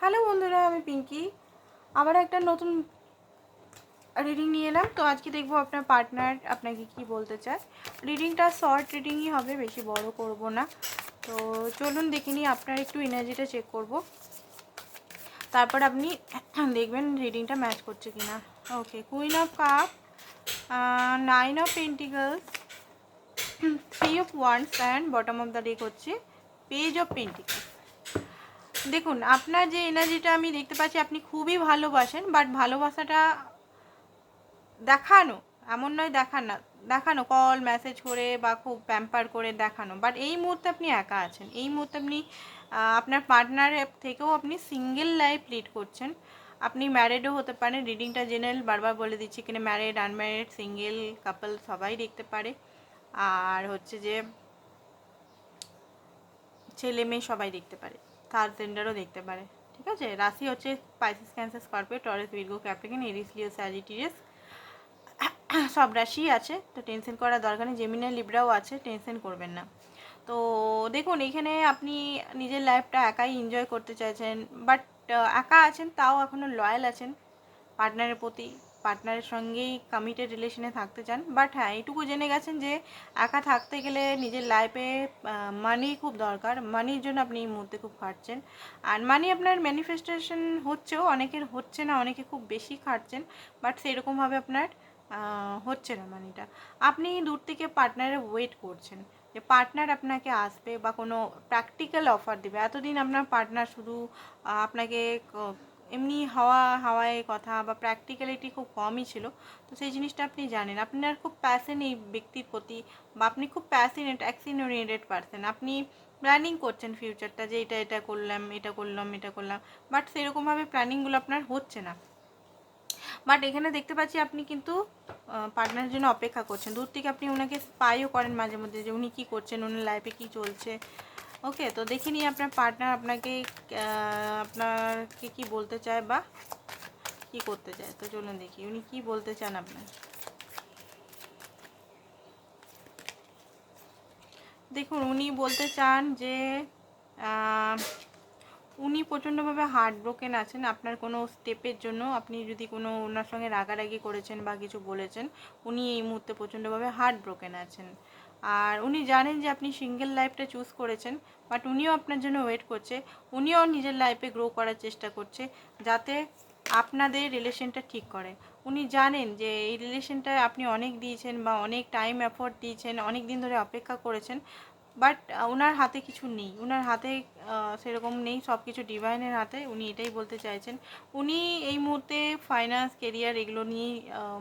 Hello বন্ধুরা, আমি পিঙ্কি। আবার একটা নতুন রিডিং নিয়ে এলাম। তো আজকে দেখব আপনার পার্টনার আপনাকে কি বলতে চায়। রিডিংটা শর্ট রিডিংই হবে, বেশি বড় করব না। তো চলুন দেখে নিই, আপনার একটু এনার্জিটা চেক করব। তারপর আপনি দেখবেন রিডিংটা ম্যাচ করছে কি না okay queen of cup nine of pentacles three of wands and bottom of the deck হচ্ছে পেজ অফ পেন্টিকলস দেখুন, আপনার যে এনার্জিটা আমি দেখতে পাচ্ছি, আপনি খুবই ভালোবাসেন বাট ভালোবাসাটা দেখানো, এমন নয় দেখান না দেখানো কল মেসেজ করে বা খুব প্যাম্পার করে দেখানো বাট এই মুহূর্তে আপনি একা আছেন, এই মুহূর্তে আপনি আপনার পার্টনারের থেকেও আপনি সিঙ্গেল লাইফ লিড করছেন, আপনি ম্যারেডও হতে পারেন রিডিংটা জেনারেল বারবার বলে দিচ্ছি কিনা ম্যারিড আনম্যারিড সিঙ্গেল কাপল সবাই দেখতে পারে, আর হচ্ছে যে ছেলে মেয়ে সবাই দেখতে পারে। থার্ড জেন্ডারও দেখতে পারে, ঠিক আছে? রাশি হচ্ছে Pisces Cancer Scorpio Taurus Virgo Capricorn Aries Leo Sagittarius সব রাশি আছে, তো টেনশন করার দরকার নেই। জেমিনা লিব্রাও আছে টেনশন করবেন না। তো দেখুন, এখানে আপনি নিজের লাইফটা একাই এনজয় করতে চাইছেন বাট একা আছেন, তাও এখনও লয়াল আছেন পার্টনারের প্রতি। পার্টনারের সঙ্গেই কমিটেড রিলেশনে থাকতে চান। বাট হ্যাঁ এইটুকু জেনে গেছেন যে একা থাকতে গেলে নিজের লাইফে মানি খুব দরকার। মানির জন্য আপনি এই মুহূর্তে খুব খাটছেন। আর মানি আপনার ম্যানিফেস্টেশন হচ্ছেও, অনেকের হচ্ছে না, অনেকে খুব বেশি খাটছেন। বাট সেরকমভাবে আপনার হচ্ছে না মানিটা আপনি দূর থেকে পার্টনারের ওয়েট করছেন যে পার্টনার আপনাকে আসবে বা কোনো প্র্যাকটিক্যাল অফার দেবে। এতদিন আপনার পার্টনার শুধু আপনাকে এমনি হাওয়া, হাওয়ায় কথা বা প্র্যাকটিক্যালিটি খুব কমই ছিল। তো সেই জিনিসটা আপনি জানেন। আপনার খুব প্যাশন এই ব্যক্তির প্রতি বা আপনি খুব প্যাশনেট অ্যাকশন ওরিয়েন্টেড পারসন আপনি প্ল্যানিং করছেন ফিউচারটা যে এটা এটা করলাম এটা করলাম এটা করলাম। বাট সেরকমভাবে প্ল্যানিংগুলো আপনার হচ্ছে না। বাট এখানে দেখতে পাচ্ছি আপনি কিন্তু পার্টনারের জন্য অপেক্ষা করছেন। দূর থেকে আপনি ওনাকে স্পাইও করেন মাঝে মধ্যে যে উনি কী করছেন ওনার লাইফে কী চলছে। ওকে তো দেখে নিই আপনার পার্টনার আপনাকে আহ, আপনাকে কি বলতে চায় বা কি করতে চায়। তো চলুন দেখি উনি কি বলতে চান আপনার? দেখুন উনি বলতে চান যে উনি প্রচণ্ডভাবে হার্ট ব্রোকেন আছেন। আপনার কোনো স্টেপের জন্য আপনি যদি কোনো ওনার সঙ্গে রাগারাগি করেছেন বা কিছু বলেছেন উনি এই মুহূর্তে প্রচণ্ডভাবে হার্ট ব্রোকেন আছেন। আর উনি জানেন যে আপনি সিঙ্গেল লাইফটা চুজ করেছেন, বাট উনিও আপনার জন্য ওয়েট করছে। উনিও নিজের লাইফে গ্রো করার চেষ্টা করছে যাতে আপনাদের রিলেশনটা ঠিক করে। উনি জানেন যে এই রিলেশনটা আপনি অনেক দিয়েছেন বা অনেক টাইম এফোর্ট দিয়েছেন, অনেক দিন ধরে অপেক্ষা করেছেন বাট ওনার হাতে কিছু নেই। ওনার হাতে সেরকম নেই সব কিছু ডিভাইনের হাতে। উনি এটাই বলতে চাইছেন। উনি এই মুহূর্তে ফাইন্যান্স কেরিয়ার এগুলো নিয়েই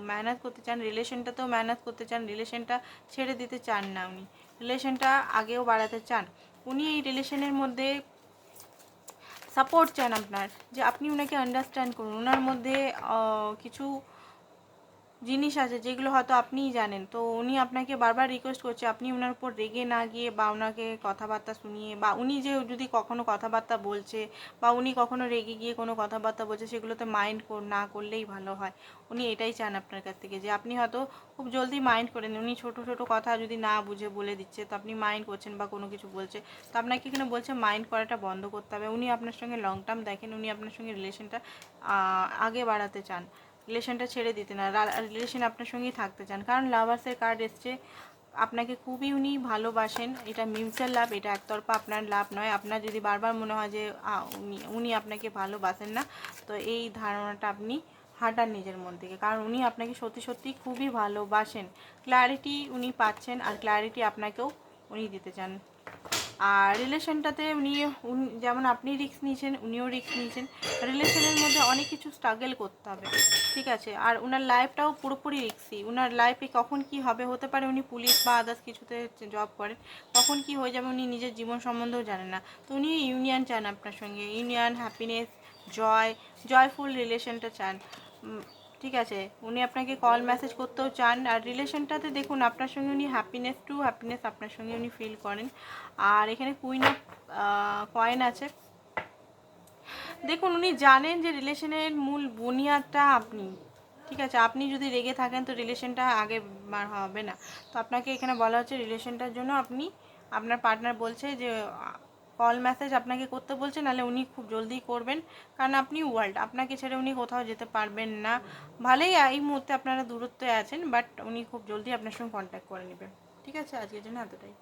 ম্যানেজ করতে চান। রিলেশনটাতেও ম্যানেজ করতে চান। রিলেশনটা ছেড়ে দিতে চান না উনি। রিলেশনটা আগেও বাড়াতে চান। উনি এই রিলেশনের মধ্যে সাপোর্ট চান আপনার। যে আপনি ওনাকে আন্ডারস্ট্যান্ড করুন। ওনার মধ্যে কিছু জিনিস আছে যেগুলো হয়তো আপনিই জানেন। তো উনি আপনাকে বারবার রিকোয়েস্ট করছে, আপনি ওনার উপর রেগে না গিয়ে বা ওনাকে কথাবার্তা শুনিয়ে বা উনি যে যদি কখনো কথাবার্তা বলছে বা উনি কখনো রেগে গিয়ে কোনো কথাবার্তা বলছে সেগুলোতে মাইন্ড না করলেই ভালো হয়। উনি এটাই চান আপনার কাছ থেকে যে আপনি হয়তো খুব জলদি মাইন্ড করেন, উনি ছোট ছোট কথা যদি না বুঝে বলে দিচ্ছে, তো আপনি মাইন্ড করছেন বা কোনো কিছু বলছে, তো আপনাকে এখানে বলছে মাইন্ড করাটা বন্ধ করতে হবে। উনি আপনার সঙ্গে লং টার্ম দেখেন, উনি আপনার সঙ্গে রিলেশনটা আগে বাড়াতে চান। রিলেশনটা ছেড়ে দিতে না রিলেশন আপনার সঙ্গেই থাকতে চান। কারণ লাভার্সের কার্ড এসছে, আপনাকে খুবই উনি ভালোবাসেন। এটা মিউচুয়াল লাভ এটা একতরফা আপনার লাভ নয়। আপনার যদি বারবার মনে হয় যে উনি উনি আপনাকে ভালোবাসেন না, তো এই ধারণাটা আপনি হাঁটান নিজের মন থেকে। কারণ উনি আপনাকে সত্যি সত্যি খুবই ভালোবাসেন। ক্ল্যারিটি উনি পাচ্ছেন আর ক্ল্যারিটি আপনাকেও উনি দিতে চান। আর রিলেশনটাতে উনি যেমন আপনি রিস্ক নিয়েছেন, উনিও রিস্ক নিয়েছেন। রিলেশনের মধ্যে অনেক কিছু স্ট্রাগল করতে হবে, ঠিক আছে? আর ওনার লাইফটাও পুরোপুরি রিক্সি ওনার লাইফে কখন কি হবে? হতে পারে উনি পুলিশ বা আদার্স কিছুতে জব করেন। কখন কি হয়ে যাবে উনি নিজের জীবন সম্বন্ধেও জানেন না। তো উনি ইউনিয়ন চান আপনার সঙ্গে। ইউনিয়ন হ্যাপিনেস জয় জয়ফুল রিলেশনটা চান। ঠিক আছে, উনি আপনাকে কল মেসেজ করতেও চান। আর রিলেশনটাতে দেখুন, আপনার সঙ্গে উনি হ্যাপিনেস টু হ্যাপিনেস আপনার সঙ্গে উনি ফিল করেন। আর এখানে কুইন অফ কয়েন আছে। দেখুন, উনি জানেন যে রিলেশনের মূল বুনিয়াদটা আপনি। ঠিক আছে, আপনি যদি রেগে থাকেন তো রিলেশনটা আগে হবে না। তো আপনাকে এখানে বলা হচ্ছে রিলেশনটার জন্য আপনি, আপনার পার্টনার বলছে যে কল মেসেজ আপনাকে করতে বলছে, নাহলে উনি খুব জলদি করবেন। কারণ আপনি ওয়ার্ল্ড আপনাকে ছেড়ে উনি কোথাও যেতে পারবেন না। ভালোই এই মুহূর্তে আপনারা দূরত্বে আছেন বাট উনি খুব জলদি আপনার সঙ্গে কন্ট্যাক্ট করে নেবেন ঠিক আছে? আজকের জন্য এতটাই।